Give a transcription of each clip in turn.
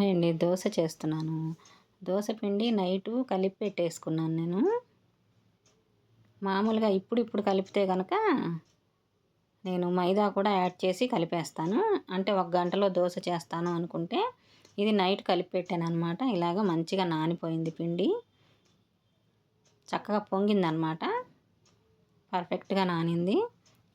Hi అండి దోశ చేస్తున్నాను. దోశ పిండి నైటు కలిపి పెట్టేసుకున్నాను నేను. మామూలుగా ఇప్పుడు ఇప్పుడు కలిపితే కనుక నేను మైదా కూడా యాడ్ చేసి కలిపేస్తాను. అంటే ఒక గంటలో దోశ చేస్తాను అనుకుంటే ఇది నైట్ కలిపి పెట్టాను అనమాట ఇలాగ మంచిగా నానిపోయింది పిండి. చక్కగా పొంగిందనమాట పర్ఫెక్ట్గా నానింది.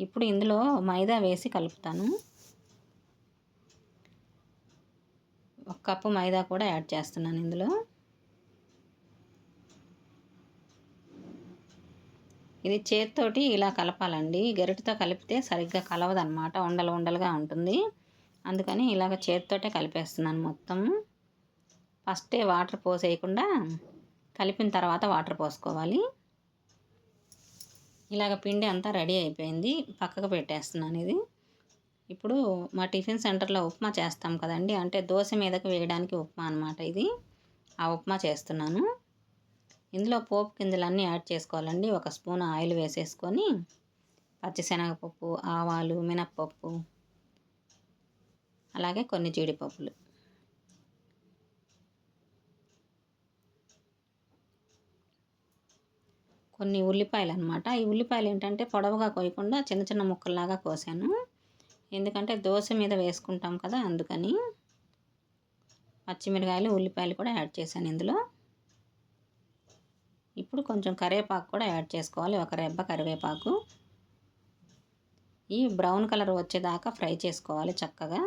ఇప్పుడు ఇందులో మైదా వేసి కలుపుతాను. ఒక కప్పు మైదా కూడా యాడ్ చేస్తున్నాను ఇందులో. ఇది చేతితోటి ఇలా కలపాలండి. గరిటతో కలిపితే సరిగ్గా కలవదనమాట ఉండలు ఉండలుగా ఉంటుంది. అందుకని ఇలాగ చేతితోటే కలిపేస్తున్నాను మొత్తం. ఫస్టే వాటర్ పోసేయకుండా కలిపిన తర్వాత వాటర్ పోసుకోవాలి. ఇలాగ పిండి అంతా రెడీ అయిపోయింది. పక్కకు పెట్టేస్తున్నాను ఇది. ఇప్పుడు మా టిఫిన్ సెంటర్లో ఉప్మా చేస్తాం కదండి. అంటే దోశ మీదకి వేయడానికి ఉప్మా అనమాట ఇది. ఆ ఉప్మా చేస్తున్నాను. ఇందులో పోపు గింజలన్నీ యాడ్ చేసుకోవాలండి. ఒక స్పూన్ ఆయిల్ వేసేసుకొని పచ్చిశనగపప్పు ఆవాలు మినప్పప్పు అలాగే కొన్ని జీడిపప్పులు. కొన్ని ఉల్లిపాయలు అనమాట ఈ ఉల్లిపాయలు ఏంటంటే పొడవుగా కోయకుండా చిన్న చిన్న ముక్కల్లాగా కోసాను. ఎందుకంటే దోశ మీద వేసుకుంటాం కదా అందుకని పచ్చిమిరకాయలు ఉల్లిపాయలు కూడా యాడ్ చేశాను ఇందులో. ఇప్పుడు కొంచెం కరివేపాకు కూడా యాడ్ చేసుకోవాలి ఒక రెబ్బ కరివేపాకు. ఈ బ్రౌన్ కలర్ వచ్చేదాకా ఫ్రై చేసుకోవాలి చక్కగా.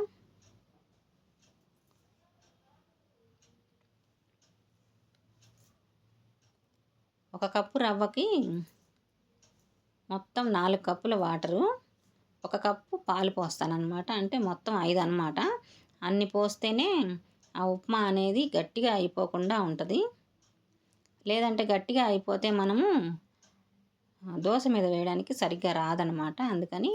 ఒక కప్పు రవ్వకి మొత్తం నాలుగు కప్పుల వాటరు. ఒక కప్పు పాలు పోస్తానన్నమాట. అంటే మొత్తం ఐదు అనమాట అన్ని పోస్తేనే ఆ ఉప్మా అనేది గట్టిగా అయిపోకుండా ఉంటుంది. లేదంటే గట్టిగా అయిపోతే మనము దోశ మీద వేయడానికి సరిగ్గా రాదనమాట అందుకని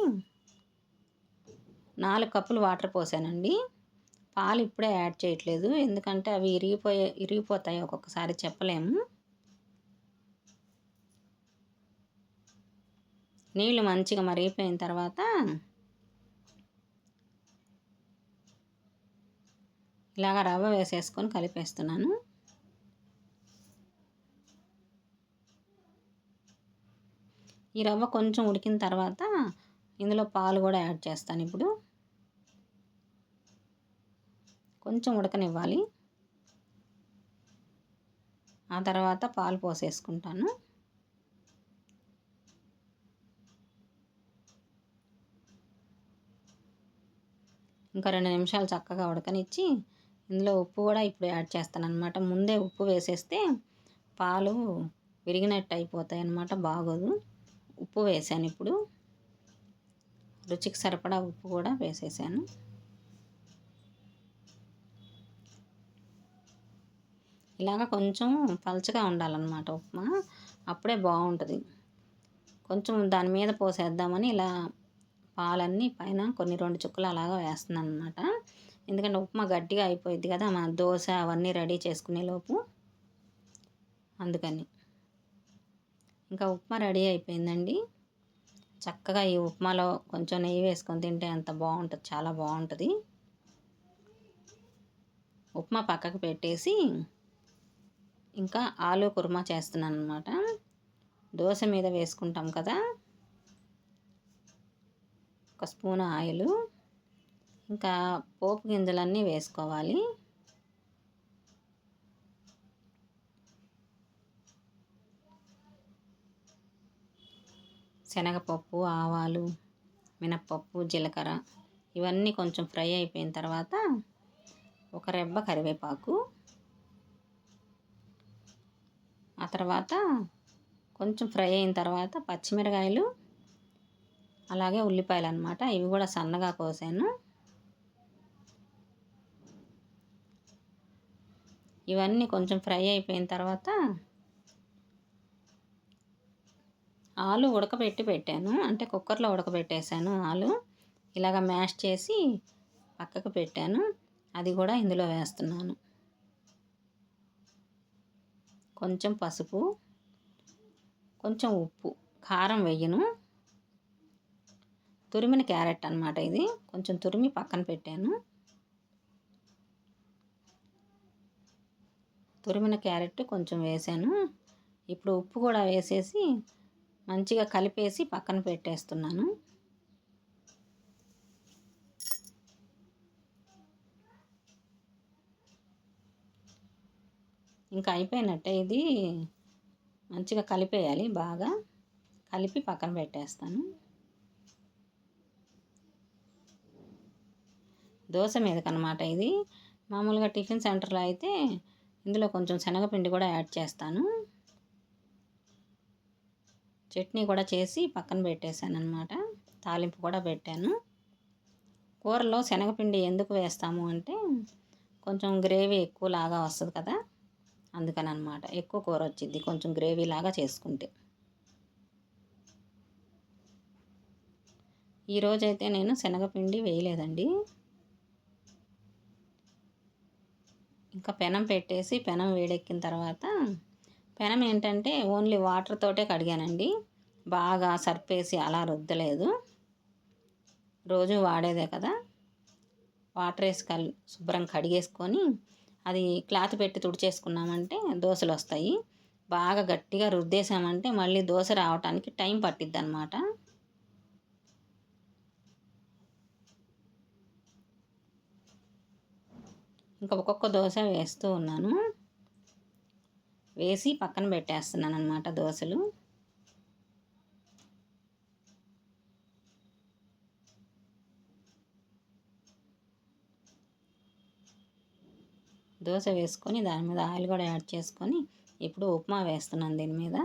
నాలుగు కప్పులు వాటర్ పోసానండి. పాలు ఇప్పుడే యాడ్ చేయట్లేదు. ఎందుకంటే అవి ఇరిగిపోయే ఇరిగిపోతాయి ఒక్కొక్కసారి చెప్పలేము. నీళ్ళు మంచిగా మరిగిపోయిన తర్వాత ఇలాగ రవ్వ వేసేసుకొని కలిపేస్తున్నాను. ఈ రవ్వ కొంచెం ఉడికిన తర్వాత ఇందులో పాలు కూడా యాడ్ చేస్తాను ఇప్పుడు. కొంచెం ఉడకనివ్వాలి. ఆ తర్వాత పాలు పోసేసుకుంటాను. ఇంకా రెండు నిమిషాలు చక్కగా ఉడకనిచ్చి ఇందులో ఉప్పు కూడా ఇప్పుడు యాడ్ చేస్తాను అనమాట ముందే ఉప్పు వేసేస్తే పాలు విరిగినట్టు అయిపోతాయి అన్నమాట బాగోదు. ఉప్పు వేసాను ఇప్పుడు. రుచికి సరిపడా ఉప్పు కూడా వేసేసాను. ఇలాగ కొంచెం పలచగా ఉండాలన్నమాట ఉప్మా. అప్పుడే బాగుంటుంది. కొంచెం దాని మీద పోసేద్దామని ఇలా పాలన్నీ పైన కొన్ని రెండు చుక్కలు అలాగా వేస్తున్నాను అనమాట ఎందుకంటే ఉప్మా గట్టిగా అయిపోయింది కదా మన దోశ అవన్నీ రెడీ చేసుకునే లోపు. అందుకని. ఇంకా ఉప్మా రెడీ అయిపోయిందండి. చక్కగా ఈ ఉప్మాలో కొంచెం నెయ్యి వేసుకొని తింటే అంత బాగుంటుంది చాలా బాగుంటుంది. ఉప్మా పక్కకు పెట్టేసి ఇంకా ఆలు కుర్మా చేస్తున్నాను అనమాట దోశ మీద వేసుకుంటాం కదా ఒక స్పూన్ ఆయిల్ ఇంకా పోపు గింజలన్నీ వేసుకోవాలి. శనగపప్పు ఆవాలు మినప్పప్పు జీలకర్ర ఇవన్నీ కొంచెం ఫ్రై అయిపోయిన తర్వాత ఒక రెబ్బ కరివేపాకు ఆ తర్వాత కొంచెం ఫ్రై అయిన తర్వాత పచ్చిమిరకాయలు అలాగే ఉల్లిపాయలు అనమాట ఇవి కూడా సన్నగా కోసాను. ఇవన్నీ కొంచెం ఫ్రై అయిపోయిన తర్వాత ఆలు ఉడకబెట్టి పెట్టాను. అంటే కుక్కర్లో ఉడకబెట్టేశాను ఆలు. ఇలాగ మ్యాష్ చేసి పక్కకు పెట్టాను. అది కూడా ఇందులో వేస్తున్నాను. కొంచెం పసుపు కొంచెం ఉప్పు కారం వెయ్యను. తురిమిన క్యారెట్ అనమాట ఇది. కొంచెం తురిమి పక్కన పెట్టాను. తురిమిన క్యారెట్ కొంచెం వేసాను. ఇప్పుడు ఉప్పు కూడా వేసేసి మంచిగా కలిపేసి పక్కన పెట్టేస్తున్నాను. ఇంకా అయిపోయినట్టే ఇది. మంచిగా కలిపేయాలి బాగా. కలిపి పక్కన పెట్టేస్తాను. దోశ మీదకనమాట ఇది. మామూలుగా టిఫిన్ సెంటర్లో అయితే ఇందులో కొంచెం శనగపిండి కూడా యాడ్ చేస్తాను. చట్నీ కూడా చేసి పక్కన పెట్టేశాను అనమాట తాలింపు కూడా పెట్టాను. కూరలో శనగపిండి ఎందుకు వేస్తాము అంటే కొంచెం గ్రేవీ ఎక్కువ లాగా వస్తుంది కదా అందుకని అనమాట ఎక్కువ కూర వచ్చింది కొంచెం గ్రేవీ లాగా చేసుకుంటే. ఈరోజైతే నేను శనగపిండి వేయలేదండి. ఇంకా పెనం పెట్టేసి పెనం వేడెక్కిన తర్వాత పెనం ఏంటంటే ఓన్లీ వాటర్ తోటే కడిగానండి. బాగా సర్పేసి అలా రుద్దలేదు. రోజు వాడేదే కదా. వాటర్ వేసి కల్ శుభ్రం కడిగేసుకొని అది క్లాత్ పెట్టి తుడిచేసుకున్నామంటే దోశలు వస్తాయి బాగా గట్టిగా రుద్దేశామంటే మళ్ళీ దోశ రావడానికి టైం పట్టిద్ది అనమాట ఇంకా ఒక్కొక్క దోశ వేస్తూ ఉన్నాను. వేసి పక్కన పెట్టేస్తున్నాను అనమాట దోశలు. దోశ వేసుకొని దాని మీద ఆయిల్ కూడా యాడ్ చేసుకొని ఇప్పుడు ఉప్మా వేస్తున్నాను దీని మీద.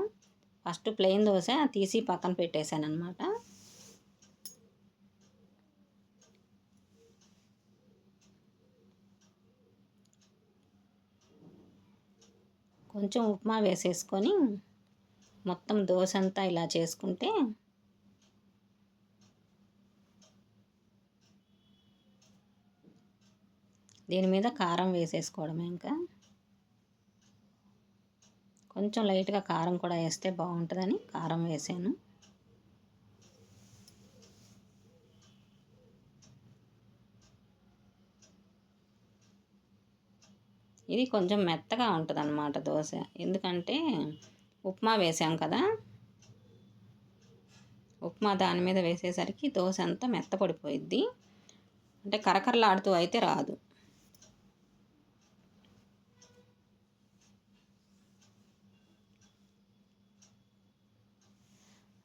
ఫస్ట్ ప్లెయిన్ దోశ తీసి పక్కన పెట్టేశాను అనమాట కొంచెం ఉప్మా వేసేసుకొని మొత్తం దోశ అంతా ఇలా చేసుకుంటే దీని మీద కారం వేసేసుకోవడమే ఇంకా. కొంచెం లైట్గా కారం కూడా వేస్తే బాగుంటుందని కారం వేసాను. ఇది కొంచెం మెత్తగా ఉంటుంది అన్నమాట దోశ. ఎందుకంటే ఉప్మా వేసాం కదా. ఉప్మా దాని మీద వేసేసరికి దోశ అంతా మెత్తపడిపోయిద్ది. అంటే కరకరలాడుతూ అయితే రాదు.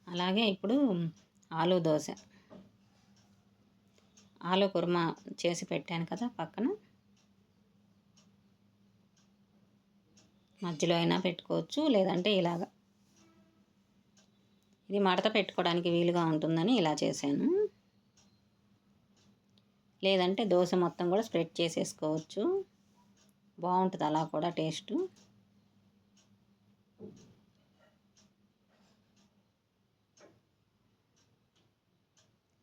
అలాగే ఇప్పుడు ఆలు దోశ. ఆలు కుర్మా చేసి పెట్టాను కదా పక్కన. మధ్యలో అయినా పెట్టుకోవచ్చు లేదంటే ఇలాగా. ఇది మడత పెట్టుకోవడానికి వీలుగా ఉంటుందని ఇలా చేశాను. లేదంటే దోశ మొత్తం కూడా స్ప్రెడ్ చేసేసుకోవచ్చు. బాగుంటుంది అలా కూడా టేస్టు.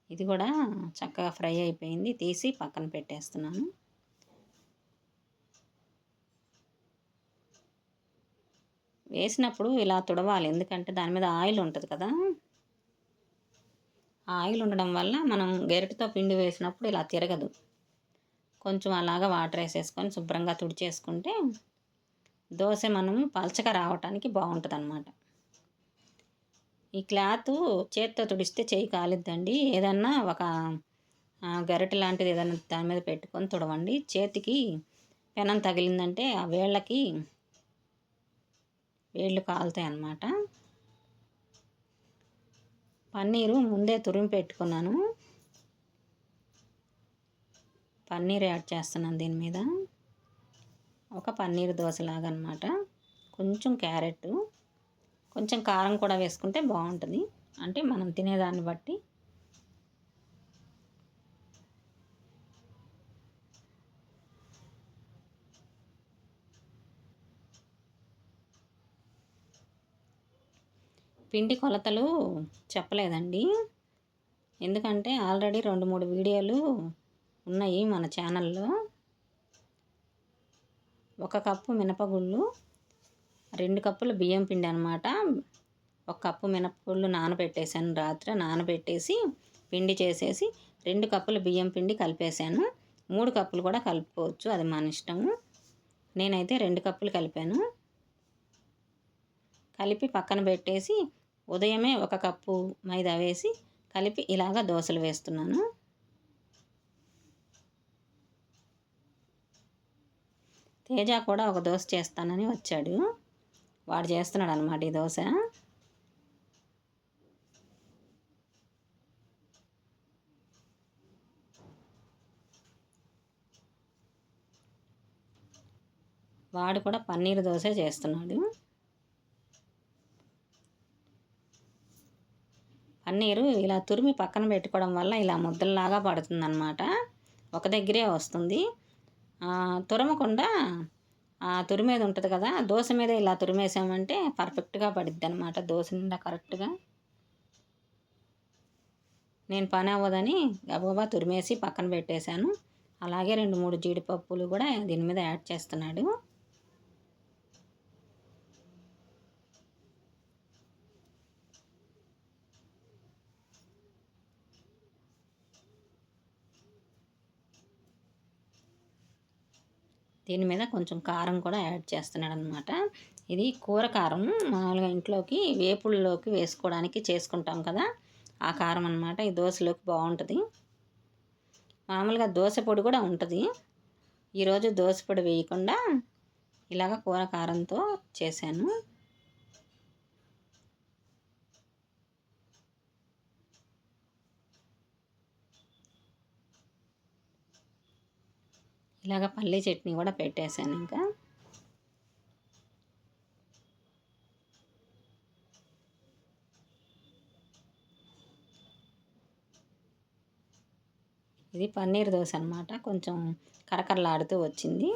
ఇది కూడా చక్కగా ఫ్రై అయిపోయింది తీసి పక్కన పెట్టేస్తున్నాను. వేసినప్పుడు ఇలా తుడవాలి. ఎందుకంటే దాని మీద ఆయిల్ ఉంటుంది కదా. ఆయిల్ ఉండడం వల్ల మనం గెరటితో పిండి వేసినప్పుడు ఇలా తిరగదు. కొంచెం అలాగా వాటర్ వేసేసుకొని శుభ్రంగా తుడిచేసుకుంటే దోశ మనం పలచగా రావటానికి బాగుంటుంది అన్నమాట ఈ క్లాత్ చేతితో తుడిస్తే చేయి కాలిద్దండి. ఏదన్నా ఒక గరిటె లాంటిది ఏదైనా దాని మీద పెట్టుకొని తుడవండి. చేతికి పెనం తగిలిందంటే ఆ వేళ్ళకి వేళ్ళు కాలుతాయి అన్నమాట. పన్నీరు ముందే తురిమి పెట్టుకున్నాను. పన్నీర్ యాడ్ చేస్తున్నాను దీని మీద. ఒక పన్నీర్ దోశలాగా అనమాట కొంచెం క్యారెట్ కొంచెం కారం కూడా వేసుకుంటే బాగుంటుంది. అంటే మనం తినేదాన్ని బట్టి పిండి కొలతలు చెప్పలేదండి. ఎందుకంటే ఆల్రెడీ రెండు మూడు వీడియోలు ఉన్నాయి మన ఛానల్లో. ఒక కప్పు మినపగుళ్ళు రెండు కప్పులు బియ్యం పిండి అనమాట ఒక కప్పు మినపగుళ్ళు నానబెట్టేశాను రాత్రి నానబెట్టేసి పిండి చేసేసి రెండు కప్పులు బియ్యం పిండి కలిపేశాను. మూడు కప్పులు కూడా కలుపుకోవచ్చు అది మన ఇష్టము నేనైతే రెండు కప్పులు కలిపాను. కలిపి పక్కన పెట్టేసి ఉదయమే ఒక కప్పు మైదా వేసి కలిపి ఇలాగ దోశలు వేస్తున్నాను. తేజ కూడా ఒక దోశ చేస్తానని వచ్చాడు. వాడు చేస్తున్నాడు అనమాట ఈ దోశ. వాడు కూడా పన్నీర్ దోశ చేస్తున్నాడు. పన్నీరు ఇలా తురిమి పక్కన పెట్టుకోవడం వల్ల ఇలా ముద్దల్లాగా పడుతుందన్నమాట. ఒక దగ్గరే వస్తుంది. తురమకుండా తురిమేది ఉంటుంది కదా దోశ మీద ఇలా తురిమేసామంటే పర్ఫెక్ట్గా పడిద్ది అనమాట దోశ నిండా కరెక్ట్గా. నేను పని అవ్వదని గబగబా తురిమేసి పక్కన పెట్టేశాను. అలాగే రెండు మూడు జీడిపప్పులు కూడా దీని మీద యాడ్ చేస్తున్నాడు. దీని మీద కొంచెం కారం కూడా యాడ్ చేస్తున్నాడు అనమాట ఇది కూర కారం. మామూలుగా ఇంట్లోకి వేపుల్లోకి వేసుకోవడానికి చేసుకుంటాం కదా ఆ కారం అనమాట ఈ దోశలోకి బాగుంటుంది. మామూలుగా దోశ పొడి కూడా ఉంటుంది. ఈరోజు దోశ పొడి వేయకుండా ఇలాగ కూర కారంతో చేశాను. ఇలాగ పల్లీ చట్నీ కూడా పెట్టేశాను ఇంకా. ఇది పన్నీర్ దోశ అనమాట కొంచెం కరకరలాడుతూ వచ్చింది.